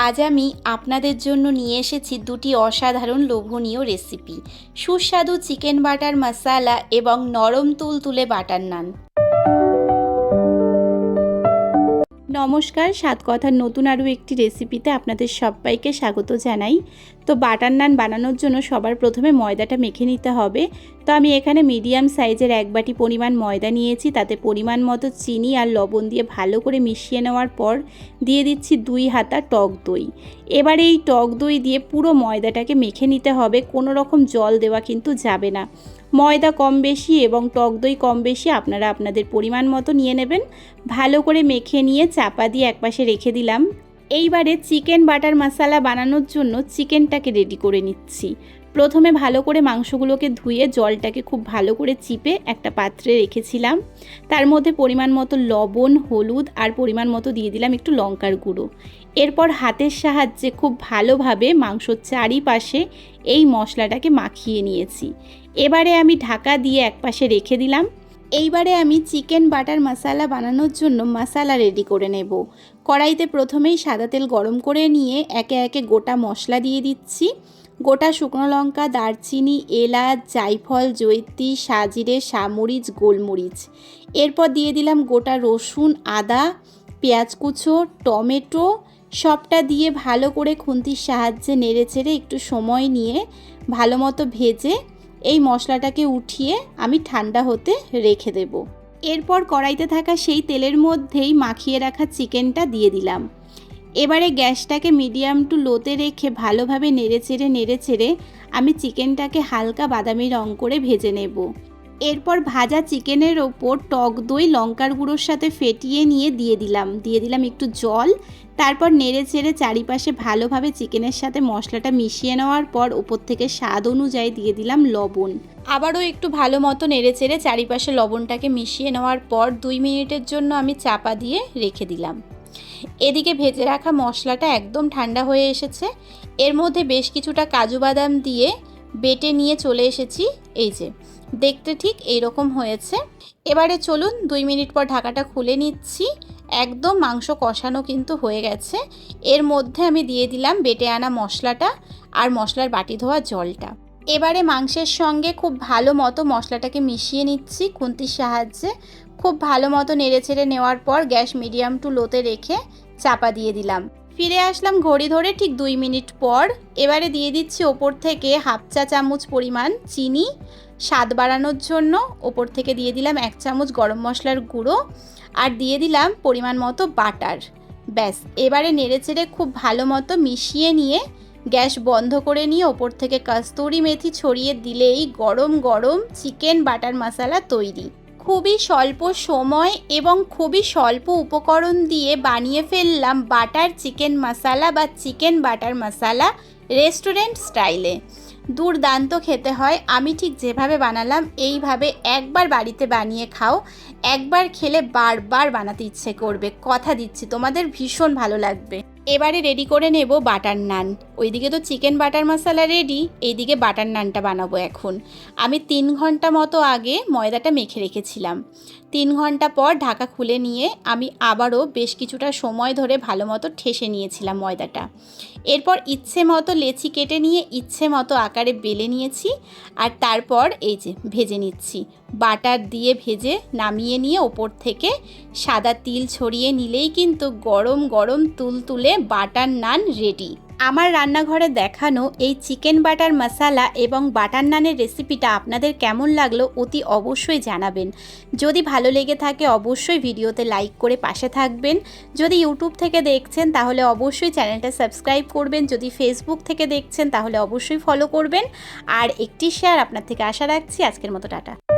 আজ আমি আপনাদের জন্য নিয়ে এসেছি দুটি অসাধারণ লোভনীয় রেসিপি সুস্বাদু চিকেন বাটার মশালা এবং নরম তুলতুলে বাটার নান নমস্কার, সাত কথার নতুন আরও একটি রেসিপিতে আপনাদের সবাইকে স্বাগত জানাই। তো বাটার নান বানানোর জন্য সবার প্রথমে ময়দাটা মেখে নিতে হবে। তো আমি এখানে মিডিয়াম সাইজের এক বাটি পরিমাণ ময়দা নিয়েছি, তাতে পরিমাণ মতো চিনি আর লবণ দিয়ে ভালো করে মিশিয়ে নেওয়ার পর দিয়ে দিচ্ছি দুই হাতা টক দই। এবার এই টক দই দিয়ে পুরো ময়দাটাকে মেখে নিতে হবে, কোনো রকম জল দেওয়া কিন্তু যাবে না। ময়দা কম বেশি এবং টক দই কম বেশি আপনারা আপনাদের পরিমাণ মতো নিয়ে নেবেন। ভালো করে মেখে নিয়ে চাপা দিয়ে একপাশে রেখে দিলাম। এইবারে চিকেন বাটার মশালা বানানোর জন্য চিকেনটাকে রেডি করে নিচ্ছি। প্রথমে ভালো করে মাংসগুলোকে ধুয়ে জলটাকে খুব ভালো করে চিপে একটা পাত্রে রেখেছিলাম। তার মধ্যে পরিমাণ মতো লবণ, হলুদ আর পরিমাণ মতো দিয়ে দিলাম একটু লঙ্কার গুঁড়ো। এরপর হাতের সাহায্যে খুব ভালোভাবে মাংসর চারিপাশে এই মশলাটাকে মাখিয়ে নিয়েছি। এবারে আমি ঢাকা দিয়ে একপাশে রেখে দিলাম। এইবারে আমি চিকেন বাটার মশালা বানানোর জন্য মশালা রেডি করে নেব। কড়াইতে প্রথমেই সাদা তেল গরম করে নিয়ে একে একে গোটা মশলা দিয়ে দিচ্ছি। গোটা শুকনো লঙ্কা, দারচিনি, এলাচ, জায়ফল জৈত্রী সাজিরে সামরিচ গোলমরিচ। এরপর দিয়ে দিলাম গোটা রসুন, আদা, পেঁয়াজ কুচো, টমেটো। সবটা দিয়ে ভালো করে খুন্তির সাহায্যে নেড়ে চেড়ে একটু সময় নিয়ে ভালো মতো ভেজে এই মশলাটাকে উঠিয়ে আমি ঠান্ডা হতে রেখে দেব। এরপর কড়াইতে থাকা সেই তেলের মধ্যেই মাখিয়ে রাখা চিকেনটা দিয়ে দিলাম। এবারে গ্যাসটাকে মিডিয়াম টু লোতে রেখে ভালোভাবে নেড়ে চেড়ে নেড়ে চেড়ে আমি চিকেনটাকে হালকা বাদামি রং করে ভেজে নেব। এরপর ভাজা চিকেনের ওপর টক দই, লঙ্কার গুঁড়োর সাথে ফেটিয়ে নিয়ে দিয়ে দিলাম। দিয়ে দিলাম একটু জল। তারপর নেড়ে চেড়ে চারিপাশে ভালোভাবে চিকেনের সাথে মশলাটা মিশিয়ে নেওয়ার পর ওপর থেকে স্বাদ অনুযায়ী দিয়ে দিলাম লবণ। আবারও একটু ভালো মতো নেড়ে চেড়ে চারিপাশে লবণটাকে মিশিয়ে নেওয়ার পর দুই মিনিটের জন্য আমি চাপা দিয়ে রেখে দিলাম। এদিকে ভেজে রাখা মশলাটা একদম ঠান্ডা হয়ে এসেছে। এর মধ্যে বেশ কিছুটা কাজু বাদাম দিয়ে বেটে নিয়ে চলে এসেছি, এই যে। দেখতে ঠিক এইরকম হয়েছে। এবারে চলুন দুই মিনিট পর ঢাকাটা খুলে নিচ্ছি। একদম মাংস কষানো কিন্তু হয়ে গেছে। এর মধ্যে আমি দিয়ে দিলাম বেটে আনা মশলাটা আর মশলার বাটি ধোয়া জলটা। এবারে মাংসের সঙ্গে খুব ভালো মতো মশলাটাকে মিশিয়ে নিচ্ছি খুন্তির সাহায্যে। খুব ভালো মতো নেড়ে ছেড়ে নেওয়ার পর গ্যাস মিডিয়াম টু লোতে রেখে চাপা দিয়ে দিলাম। ফিরে আসলাম ঘড়ি ধরে ঠিক দুই মিনিট পর। এবারে দিয়ে দিচ্ছি ওপর থেকে হাফ চা চামচ পরিমাণ চিনি, স্বাদ বাড়ানোর জন্য ওপর থেকে দিয়ে দিলাম এক চামচ গরম মশলার গুঁড়ো আর দিয়ে দিলাম পরিমাণ মতো বাটার। ব্যাস, এবারে নেড়েচেড়ে খুব ভালো মতো মিশিয়ে নিয়ে গ্যাস বন্ধ করে নিয়ে ওপর থেকে কাস্তুরি মেথি ছড়িয়ে দিলেই গরম গরম চিকেন বাটার মশলা তৈরি। খুবই স্বল্প সময় এবং খুবই স্বল্প উপকরণ দিয়ে বানিয়ে ফেললাম বাটার চিকেন মশালা বা চিকেন বাটার মশালা রেস্টুরেন্ট স্টাইলে। দুর্দান্ত খেতে হয়। আমি ঠিক যেভাবে বানালাম, এইভাবে একবার বাড়িতে বানিয়ে খাও। একবার খেলে বারবার বানাতে ইচ্ছে করবে। কথা দিচ্ছি। তোমাদের ভীষণ ভালো লাগবে। এবারে রেডি করে নেব বাটার নান। ওইদিকে তো চিকেন বাটার মশলা রেডি এইদিকে বাটার নানটা বানাবো এখন। আমি তিন ঘণ্টা মতো আগে ময়দাটা মেখে রেখেছিলাম। তিন ঘণ্টা পর ঢাকা খুলে নিয়ে আমি আবারও বেশ কিছুটা সময় ধরে ভালো মতো ঠেসে নিয়েছিলাম ময়দাটা। এরপর ইচ্ছে মতো লেচি কেটে নিয়ে ইচ্ছে মতো আকারে বেলে নিয়েছি আর তারপর এই যে ভেজে নিচ্ছি। বাটার দিয়ে ভেজে নামিয়ে নিয়ে ওপর থেকে সাদা তিল ছড়িয়ে নিলেই কিন্তু গরম গরম তুলতুলে বাটার নান রেডি আমার রান্নাঘরে দেখানো এই চিকেন বাটার মশালা এবং বাটার নানের রেসিপিটা আপনাদের কেমন লাগল অতি অবশ্যই জানাবেন। যদি ভালো লেগে থাকে অবশ্যই ভিডিওতে লাইক করে পাশে থাকবেন। যদি ইউটিউব থেকে দেখছেন তাহলে অবশ্যই চ্যানেলটা সাবস্ক্রাইব করবেন। যদি ফেসবুক থেকে দেখছেন তাহলে অবশ্যই ফলো করবেন। আর একটি শেয়ার আপনার থেকে আশা রাখছি। আজকের মতো টাটা।